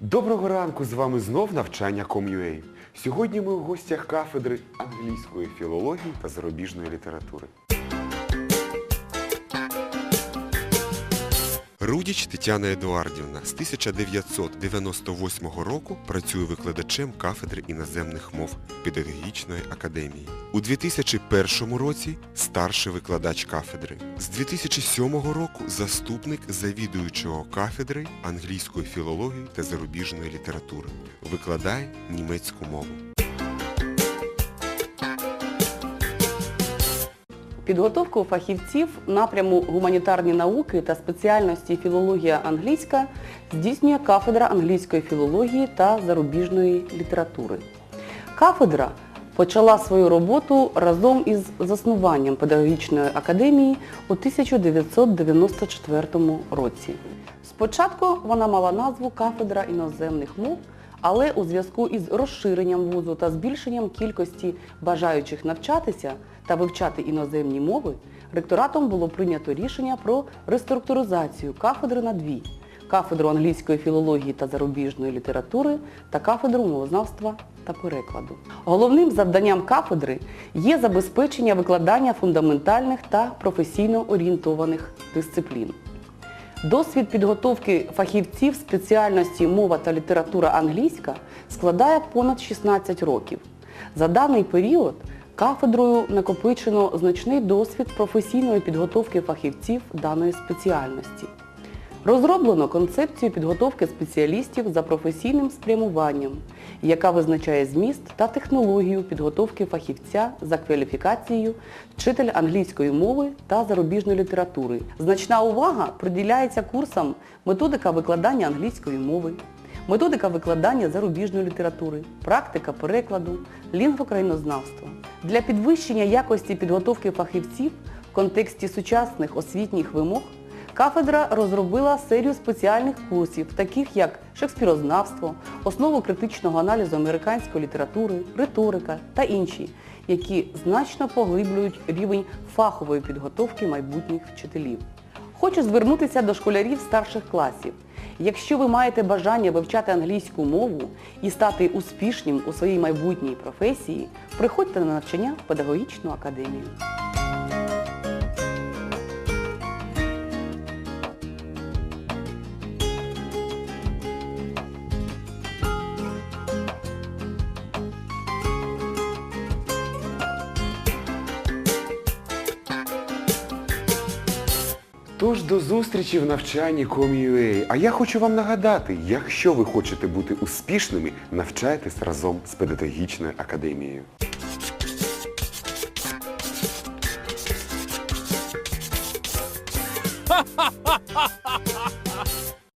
Доброго ранку, з вами знов навчання Com.ua. Сьогодні ми в гостях кафедри англійської філології та зарубіжної літератури. Рудіч Тетяна Едуардівна з 1998 року працює викладачем кафедри іноземних мов Педагогічної академії. У 2001 році старший викладач кафедри. З 2007 року заступник завідуючого кафедри англійської філології та зарубіжної літератури. Викладає німецьку мову. Підготовку фахівців напряму гуманітарні науки та спеціальності філологія англійська здійснює кафедра англійської філології та зарубіжної літератури. Кафедра почала свою роботу разом із заснуванням педагогічної академії у 1994 році. Спочатку вона мала назву Кафедра іноземних мов, але у зв'язку із розширенням вузу та збільшенням кількості бажаючих навчатися та вивчати іноземні мови, ректоратом було прийнято рішення про реструктуризацію кафедри на дві кафедру англійської філології та зарубіжної літератури та кафедру мовознавства та перекладу. Головним завданням кафедри є забезпечення викладання фундаментальних та професійно орієнтованих дисциплін. Досвід підготовки фахівців спеціальності мова та література англійська складає понад 16 років. За даний період кафедрою накопичено значний досвід професійної підготовки фахівців даної спеціальності. Розроблено концепцію підготовки спеціалістів за професійним спрямуванням, яка визначає зміст та технологію підготовки фахівця за кваліфікацією вчитель англійської мови та зарубіжної літератури. Значна увага приділяється курсам методика викладання англійської мови, методика викладання зарубіжної літератури, практика перекладу, лінгвокраїнознавство. Для підвищення якості підготовки фахівців в контексті сучасних освітніх вимог Кафедра розробила серію спеціальних курсів, таких як шекспірознавство, основу критичного аналізу американської літератури, риторика та інші, які значно поглиблюють рівень фахової підготовки майбутніх вчителів. Хочу звернутися до школярів старших класів. Якщо ви маєте бажання вивчати англійську мову і стати успішним у своїй майбутній професії, приходьте на навчання в педагогічну академію. Тож до зустрічі в навчанні Com.ua. А я хочу вам нагадати, якщо ви хочете бути успішними, навчайтесь разом з педагогічною академією.